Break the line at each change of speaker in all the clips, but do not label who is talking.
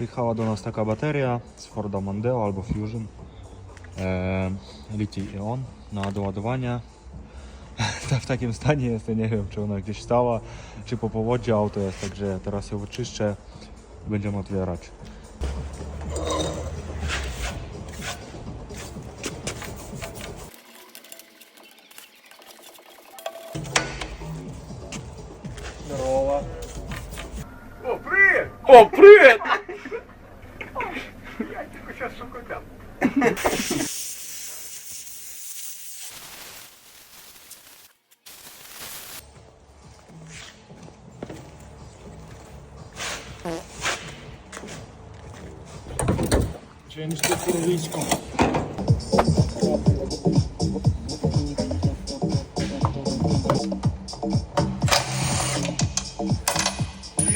Przyjechała do nas taka bateria z Forda Mondeo albo Fusion. E, Lithium-ion na doładowanie. Ta w takim stanie jest, ja nie wiem czy ona gdzieś stała, czy po powodzie auto jest, także teraz ją wyczyszczę i będziemy otwierać. Здорово.
О, привет!
О, привет!
шокотал.
Ciężkie kurwisko.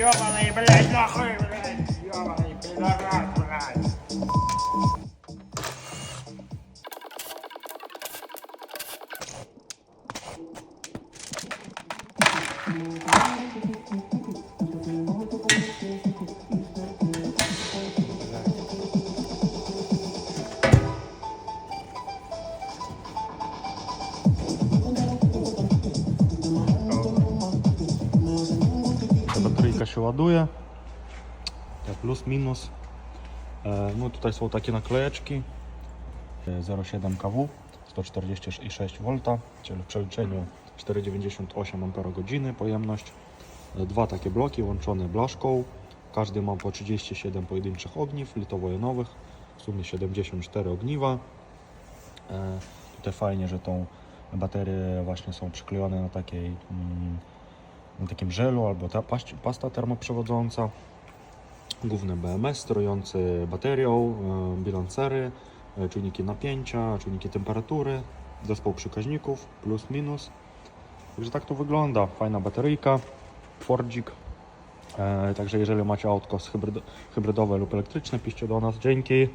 Ёбаный, блядь, нахуй, блядь! Ёбаный, пидорас, блядь!
Bateryjka się ładuje. Plus, minus. E, No tutaj są takie naklejeczki. E, 0,7 kW, 146 V, czyli w przeliczeniu 4,98 Ah pojemność. Dwa takie bloki łączone blaszką. Każdy ma po 37 pojedynczych ogniw litowo-jonowych. W sumie 74 ogniwa. E, Tutaj fajnie, że tą baterie właśnie są przyklejone na takiej mm, na takim żelu albo ta pasta termoprzewodząca. Główny BMS sterujący baterią, e, bilancery, e, czujniki napięcia, czujniki temperatury, zespół przekaźników plus minus. Także tak to wygląda. Fajna bateryjka, Fordzik. E, Także jeżeli macie autko z hybryd- hybrydowe lub elektryczne, piszcie do nas. Dzięki.